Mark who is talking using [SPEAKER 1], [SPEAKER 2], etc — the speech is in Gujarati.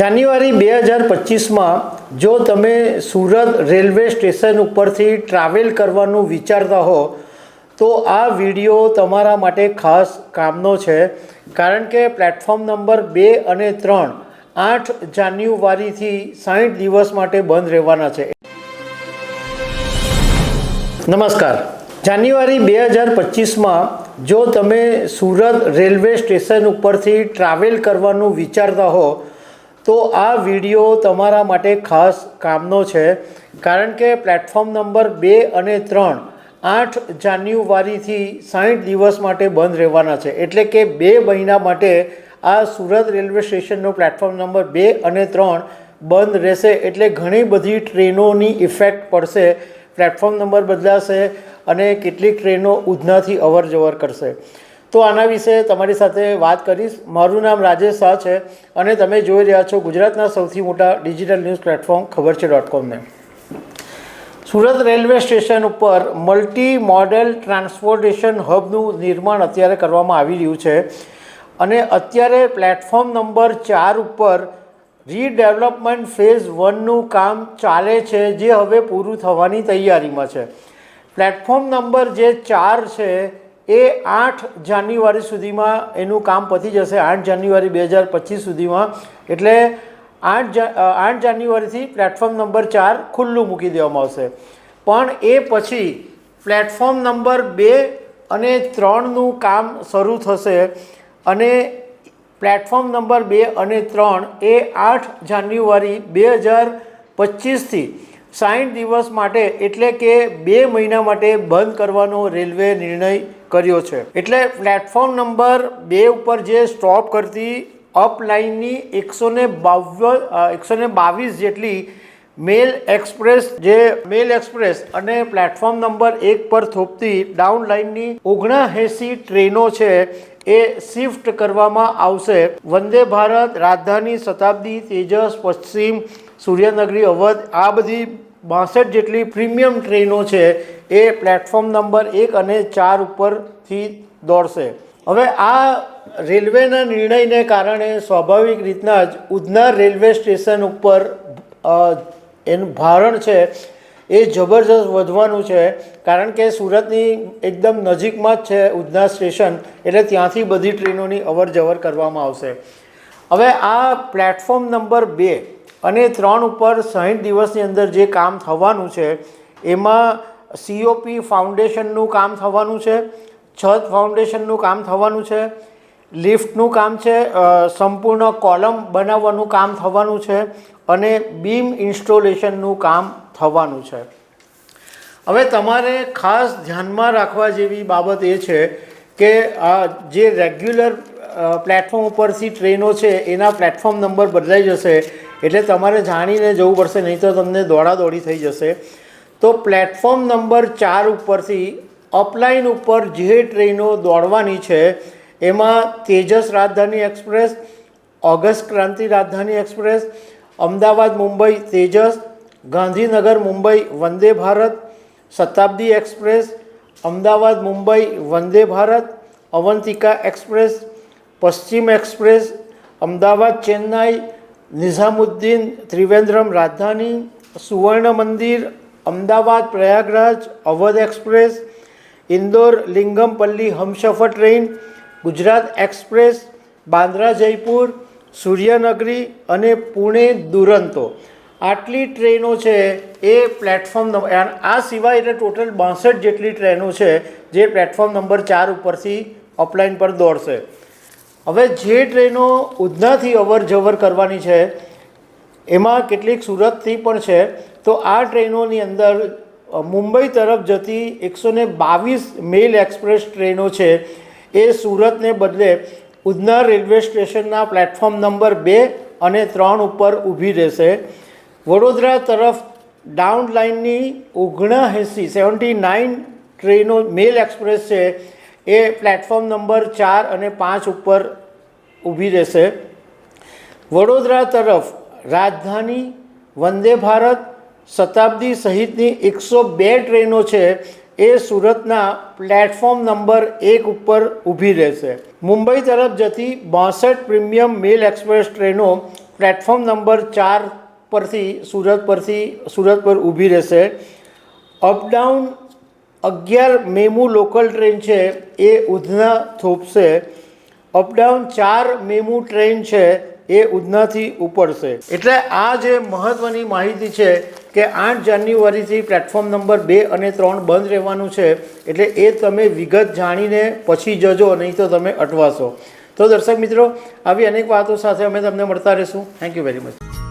[SPEAKER 1] જાન્યુઆરી બે હજાર પચીસમાં જો તમે સુરત રેલવે સ્ટેશન ઉપરથી ટ્રાવેલ કરવાનું વિચારતા હો, તો આ વીડિયો તમારા માટે ખાસ કામનો છે. કારણ કે પ્લેટફોર્મ નંબર બે અને ત્રણ આઠ જાન્યુઆરીથી સાઠ દિવસ માટે બંધ રહેવાના છે. નમસ્કાર. જાન્યુઆરી બે હજાર પચીસમાં જો તમે સુરત રેલવે સ્ટેશન ઉપરથી ટ્રાવેલ કરવાનું વિચારતા હો તો આ વીડિયો તમારા માટે ખાસ કામનો છે, કારણ કે પ્લેટફોર્મ નંબર બે અને ત્રણ આઠ જાન્યુઆરીથી સાઠ દિવસ માટે બંધ રહેવાના છે. એટલે કે બે મહિના માટે આ સુરત રેલવે સ્ટેશનનો પ્લેટફોર્મ નંબર બે અને ત્રણ બંધ રહેશે. એટલે ઘણી બધી ટ્રેનોની ઇફેક્ટ પડશે પ્લેટફોર્મ નંબર બદલાશે અને કેટલીક ટ્રેનો ઉધનાથી અવર જવર કરશે. તો આના વિશે તમારી સાથે વાત કરીશ. મારું નામ રાજેશ શાહ છે અને તમે જોઈ રહ્યા છો ગુજરાતના સૌથી મોટા digital news platform Khabar Chhe dot કોમને. Surat railway station ઉપર મલ્ટી મોડેલ ટ્રાન્સપોર્ટેશન હબનું નિર્માણ અત્યારે કરવામાં આવી રહ્યું છે અને અત્યારે પ્લેટફોર્મ નંબર ચાર ઉપર રીડેવલપમેન્ટ ફેઝ વનનું કામ ચાલે છે જે હવે પૂરું થવાની તૈયારીમાં છે. પ્લેટફોર્મ નંબર જે ચાર છે એ આઠ જાન્યુઆરી સુધીમાં એનું કામ પતી જશે, આઠ જાન્યુઆરી બે હજાર પચીસ સુધીમાં. એટલે આઠ જા આઠ જાન્યુઆરીથી પ્લેટફોર્મ નંબર ચાર ખુલ્લું મૂકી દેવામાં આવશે. પણ એ પછી પ્લેટફોર્મ નંબર બે અને ત્રણનું કામ શરૂ થશે અને પ્લેટફોર્મ નંબર બે અને ત્રણ એ આઠ જાન્યુઆરી બે હજાર પચીસથી સાઠ દિવસ માટે, એટલે કે બે મહિના માટે બંધ કરવાનો રેલવે નિર્ણય કર્યો છે. એટલે પ્લેટફોર્મ નંબર બે ઉપર જે સ્ટોપ કરતી અપ લાઇનની એકસો ને બાવન એકસો ને બાવીસ જેટલી મેલ એક્સપ્રેસ જે મેલ એક્સપ્રેસ અને પ્લેટફોર્મ નંબર એક પર થોપતી ડાઉન લાઇનની ઓગણએંસી ટ્રેનો છે એ શિફ્ટ કરવામાં આવશે. વંદે ભારત, રાજધાની, શતાબ્દી, તેજસ, પશ્ચિમ, સૂર્યનગરી અવધ આ બધી બાસઠ જેટલી પ્રીમિયમ ટ્રેનો છે, એ પ્લેટફોર્મ નંબર એક અને ચાર ઉપરથી દોડશે. હવે આ રેલવેના નિર્ણયને કારણે સ્વાભાવિક રીતના જ ઉધના રેલવે સ્ટેશન ઉપર એનું ભારણ છે, એ જબરજસ્ત વધવાનું છે, કારણ કે સુરતની એકદમ નજીકમાં જ છે ઉધના સ્ટેશન, એટલે ત્યાંથી બધી ટ્રેનોની અવર જવર કરવામાં આવશે. હવે આ પ્લેટફોર્મ નંબર બે અને ત્રણ ઉપર સાઠ દિવસની અંદર જે કામ થવાનું છે, એમાં સીઓપી ફાઉન્ડેશનનું કામ થવાનું છે, છત ફાઉન્ડેશનનું કામ થવાનું છે લિફ્ટનું કામ છે સંપૂર્ણ કોલમ બનાવવાનું કામ થવાનું છે અને બીમ ઇન્સ્ટોલેશનનું કામ થવાનું છે. હવે તમારે ખાસ ધ્યાનમાં રાખવા જેવી બાબત એ છે કે, આ જે રેગ્યુલર પ્લેટફોર્મ ઉપરથી ટ્રેનો છે, એના પ્લેટફોર્મ નંબર બદલાઈ જશે. એટલે તમારે જાણીને જવું પડશે, નહીં તો તમને દોડાદોડી થઈ જશે. તો પ્લેટફોર્મ નંબર ચાર ઉપરથી અપલાઇન ઉપર જે ટ્રેનો દોડવાની છે, એમાં Tejas Rajdhani express, August Kranti Rajdhani express, Ahmedabad Mumbai Tejas, Gandhinagar Mumbai Vande Bharat, Shatabdi express, Ahmedabad Mumbai Vande Bharat, Avantika express Paschim express, Ahmedabad, Chennai, Nizamuddin, Trivandrum, Rajdhani, Suvarna Mandir, Ahmedabad, Prayagraj, Awadh express, Indore, Lingampalli, Humsafar train, Gujarat express, Bandra, Jaipur, Suryanagari અને પુણે દુરંતો. આટલી ટ્રેનો છે એ પ્લેટફોર્મ નંબર આ સિવાય એટલે ટોટલ બાસઠ જેટલી ટ્રેનો છે જે પ્લેટફોર્મ નંબર ચાર ઉપરથી અપલાઇન પર દોડશે. હવે જે ટ્રેનો ઉધનાથી અવર જવર કરવાની છે, એમાં કેટલીક સુરતથી પણ છે, તો આ ટ્રેનોની અંદર મુંબઈ તરફ જતી એકસો ને બાવીસ મેલ એક્સપ્રેસ ટ્રેનો છે, એ સુરતને બદલે ઉધના રેલવે સ્ટેશનના પ્લેટફોર્મ નંબર બે અને ત્રણ ઉપર ઊભી રહેશે. વડોદરા તરફ ડાઉન લાઇનની ઓગણએંસી સેવન્ટી નાઇન ટ્રેનો મેલ એક્સપ્રેસ છે એ પ્લેટફોર્મ નંબર ચાર અને પાંચ ઉપર ઊભી રહેશે. વડોદરા તરફ રાજધાની વંદે ભારત શતાબ્દી સહિતની એકસો બે ટ્રેનો છે એ સુરતના પ્લેટફોર્મ નંબર એક ઉપર ઊભી રહેશે. મુંબઈ તરફ જતી બાસઠ પ્રીમિયમ મેલ એક્સપ્રેસ ટ્રેનો પ્લેટફોર્મ નંબર ચાર પરથી સુરત પરથી સુરત પર ઊભી રહેશે. અપડાઉન અગિયાર મેમુ લોકલ ટ્રેન છે, એ ઉધના થોપશે. અપડાઉન ચાર મેમુ ટ્રેન છે, એ ઉધનાથી ઉપડશે. એટલે આ જે મહત્ત્વની માહિતી છે કે આઠ જાન્યુઆરીથી પ્લેટફોર્મ નંબર બે અને ત્રણ બંધ રહેવાનું છે, એટલે એ તમે વિગત જાણીને પછી જજો, નહીં તો તમે અટવાશો. તો દર્શક મિત્રો, આવી અનેક વાતો સાથે અમે તમને મળતા રહીશું. Thank you very much